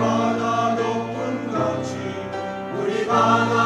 바다 높은 거지 우리 바다